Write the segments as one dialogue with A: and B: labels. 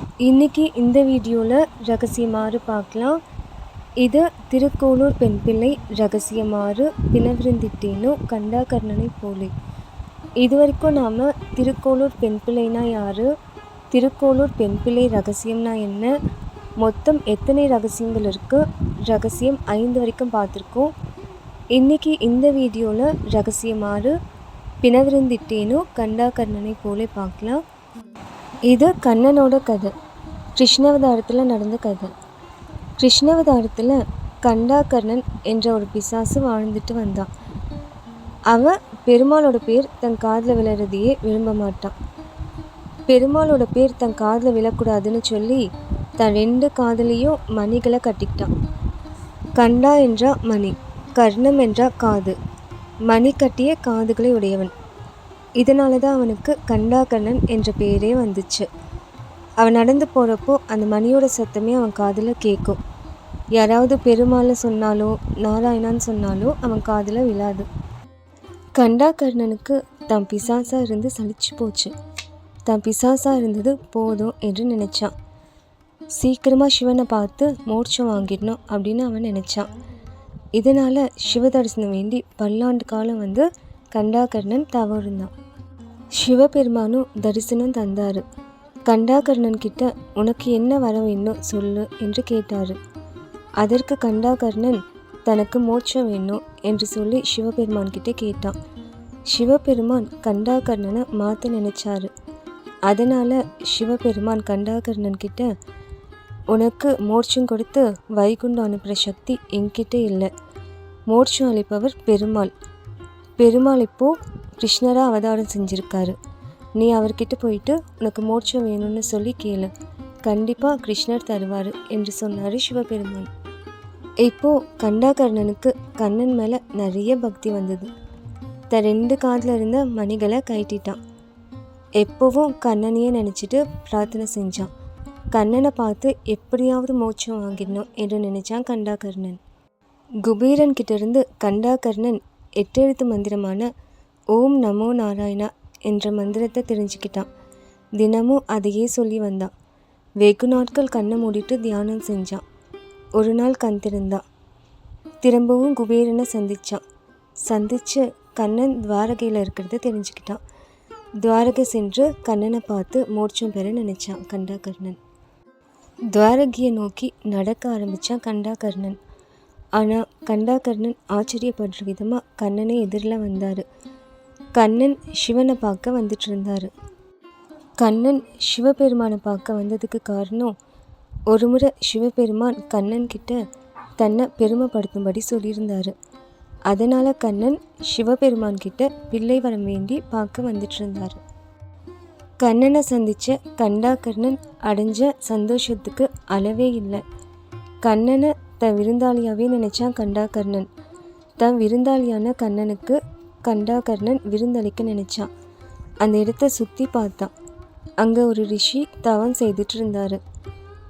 A: இன்னைக்கு இந்த வீடியோவில் ரகசியமாறு பார்க்கலாம். இது திருக்கோளூர் பெண் பிள்ளை ரகசியமாறு பிணவிருந்திட்டேனோ கண்டா கர்ணனை போலே. இது வரைக்கும் நாம் திருக்கோளூர் பெண் பிள்ளைனா யார்? திருக்கோளூர் பெண் பிள்ளை ரகசியம்னா என்ன? மொத்தம் எத்தனை ரகசியங்கள் இருக்குது ரகசியம் ஐந்து வரைக்கும் பார்த்துருக்கோம். இன்றைக்கி இந்த வீடியோவில் ரகசியமாறு பிணவிருந்திட்டேனோ கண்டா கர்ணனை போலே பார்க்கலாம். இது கண்ணனோட கதை. கிருஷ்ணாவதாரத்தில் நடந்த கதை. கிருஷ்ணாவதாரத்தில் கண்டாகர்ணன் என்ற ஒரு பிசாசு வாழ்ந்துட்டு வந்தான். அவன் பெருமாளோட பேர் தன் காதில் விழறதையே விரும்ப மாட்டான். பெருமாளோட பேர் தன் காதில் விழக்கூடாதுன்னு சொல்லி தன் ரெண்டு காதலையும் மணிகளை கட்டிக்கிட்டான். கண்டா என்றா மணி கர்ணம் என்றா காது. மணி கட்டிய காதுகளை உடையவன். இதனால தான் அவனுக்கு கண்டாகர்ணன் என்ற பேரே வந்துச்சு. அவன் நடந்து போகிறப்போ அந்த மணியோட சத்தமே அவன் காதில் கேட்கும் யாராவது பெருமாளை சொன்னாலோ நாராயணான்னு சொன்னாலோ அவன் காதில் விழாது. கண்டாகர்ணனுக்கு தான் பிசாசாக இருந்து சலிச்சு போச்சு. தான் பிசாசாக இருந்தது போதும் என்று நினச்சான். சீக்கிரமாக சிவனை பார்த்து மோட்சம் வாங்கிடணும் அப்படின்னு அவன் நினச்சான். இதனால் சிவதரிசனம் வேண்டி பல்லாண்டு காலம் வந்து கண்டாகர்ணன் தவறுந்தான் சிவபெருமானும் தரிசனம் தந்தார். கண்டாகர்ணன் கிட்ட உனக்கு என்ன வர வேணும் சொல்லு என்று கேட்டார். அதற்கு கண்டாகர்ணன் தனக்கு மோட்சம் வேணும் என்று சொல்லி சிவபெருமான் கிட்ட கேட்டான். சிவபெருமான் கண்டாகர்ணனை மாற்ற நினைச்சாரு. அதனால் சிவபெருமான் கண்டாகர்ணன் கிட்ட உனக்கு மோட்சம் கொடுத்து வைகுண்டம் அனுப்புகிற சக்தி என்கிட்ட இல்லை. மோட்சம் அளிப்பவர் பெருமாள். பெருமாள் இப்போது கிருஷ்ணராக அவதாரம் செஞ்சுருக்காரு. நீ அவர்கிட்ட போயிட்டு உனக்கு மோட்சம் வேணும்னு சொல்லி கேளு. கண்டிப்பாக கிருஷ்ணர் தருவார் என்று சொன்னார் சிவபெருமான். இப்போது கண்டாகர்ணனுக்கு கண்ணன் மேலே நிறைய பக்தி வந்தது. தன் ரெண்டு காதில் இருந்த மணிகளை கைட்டிட்டான் எப்போவும் கண்ணனையே நினச்சிட்டு பிரார்த்தனை செஞ்சான். கண்ணனை பார்த்து எப்படியாவது மோட்சம் வாங்கிடணும் என்று நினச்சான் கண்டாகர்ணன். குபீரன் கிட்டேருந்து கண்டாகர்ணன் எட்டெழுத்து மந்திரமான ஓம் நமோ நாராயணா என்ற மந்திரத்தை தெரிஞ்சுக்கிட்டான். தினமும் அதையே சொல்லி வந்தான். வெகு நாட்கள் கண்ணை மூடிட்டு தியானம் செஞ்சான். ஒரு நாள் கண் திறந்தான். திரும்பவும் குபேரனை சந்திச்சான். சந்திச்சு கண்ணன் துவாரகையில் இருக்கிறத தெரிஞ்சுக்கிட்டான். துவாரகை சென்று கண்ணனை பார்த்து மோட்சம் பெற நினைச்சான் கண்டாகர்ணன். துவாரகியை நோக்கி நடக்க ஆரம்பித்தான் கண்டாகர்ணன். ஆனால் கண்டாகர்ணன் ஆச்சரியப்படுற விதமாக கண்ணனை எதிரில் வந்தார். கண்ணன் சிவனை பார்க்க வந்துட்டு இருந்தார் கண்ணன் சிவபெருமானை பார்க்க வந்ததுக்கு காரணம் ஒரு முறை சிவபெருமான் கண்ணன் கிட்ட தன்னை பெருமைப்படுத்தும்படி சொல்லியிருந்தார். அதனால் கண்ணன் சிவபெருமான் கிட்ட பிள்ளை வரம் வேண்டி பார்க்க வந்துட்டு இருந்தார் கண்ணனை சந்தித்த கண்டாகர்ணன் அடைஞ்ச சந்தோஷத்துக்கு அளவே இல்லை. கண்ணனை தன் விருந்தாளியாகவே நினச்சான் கண்டாகர்ணன். தன் விருந்தாளியான கண்ணனுக்கு கண்டாகர்ணன் விருந்தளிக்க நினச்சான். அந்த இடத்த சுற்றி பார்த்தான். அங்கே ஒரு ரிஷி தவம் செய்துட்டு இருந்தார்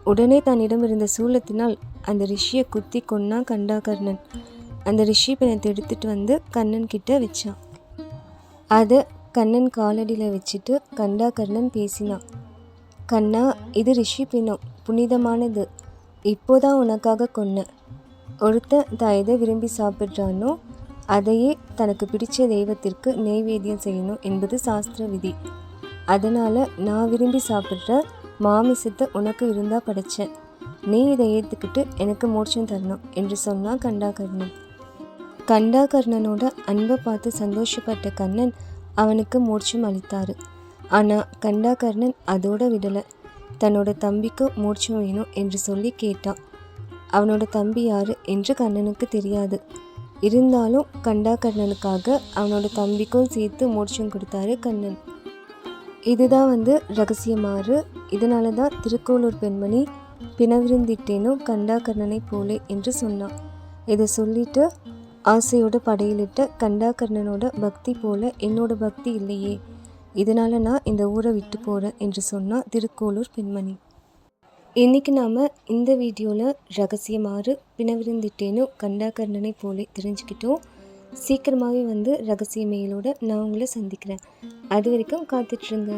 A: உடனே தன்னிடம் இருந்த சூலத்தினால் அந்த ரிஷியை குத்தி கொன்னான் கண்டாகர்ணன். அந்த ரிஷி பிணத்தை எடுத்துட்டு வந்து கண்ணன் கிட்ட வச்சான். அதை கண்ணன் காலடியில் வச்சுட்டு கண்டாகர்ணன் பேசினான். கண்ணா இது ரிஷி பிணம். புனிதமானது. இப்போதான் உனக்காக கொன்னேன். ஒருத்தன் தான் எதை விரும்பி சாப்பிட்றானோ அதையே தனக்கு பிடிச்ச தெய்வத்திற்கு நெய்வேத்தியம் செய்யணும் என்பது சாஸ்திர விதி. அதனால் நான் விரும்பி சாப்பிட்ற மாமிசத்தை உனக்கு இருந்தால் படைச்சேன். நீ இதை ஏற்றுக்கிட்டு எனக்கு மோட்சம் தரணும் என்று சொன்னான் கண்டாகர்ணன். கண்டாகர்ணனோட அன்பை பார்த்து சந்தோஷப்பட்ட கண்ணன் அவனுக்கு மோட்சம் அளித்தார். ஆனால் கண்டாகர்ணன் அதோட விடலை. தன்னோட தம்பிக்கு மோட்சம் வேணும் என்று சொல்லி கேட்டான். அவனோட தம்பி யார் என்று கண்ணனுக்கு தெரியாது. இருந்தாலும் கண்டாகர்ணனுக்காக அவனோட தம்பிக்கும் சேர்த்து மோட்சம் கொடுத்தாரு கண்ணன். இதுதான் வந்து ரகசியமாறு. இதனால தான் திருக்கோளூர் பெண்மணி பிணவிருந்திட்டேனோ கண்டாகர்ணனை போலே என்று சொன்னான். இதை சொல்லிட்டு ஆசையோட படையிலிட்ட கண்டாகர்ணனோட பக்தி போல என்னோட பக்தி இல்லையே. இதனால் நான் இந்த ஊரை விட்டு போகிறேன் என்று சொன்னால் திருக்கோளூர் பெண்மணி. இன்றைக்கி நாம் இந்த வீடியோவில் ரகசியமாறு பிணவிருந்திட்டேன்னு கண்டாகர்ணனை போலே தெரிஞ்சுக்கிட்டோம். சீக்கிரமாகவே வந்து ரகசிய மெயிலோட நான் உங்களை சந்திக்கிறேன். அது வரைக்கும் காத்துட்ருங்க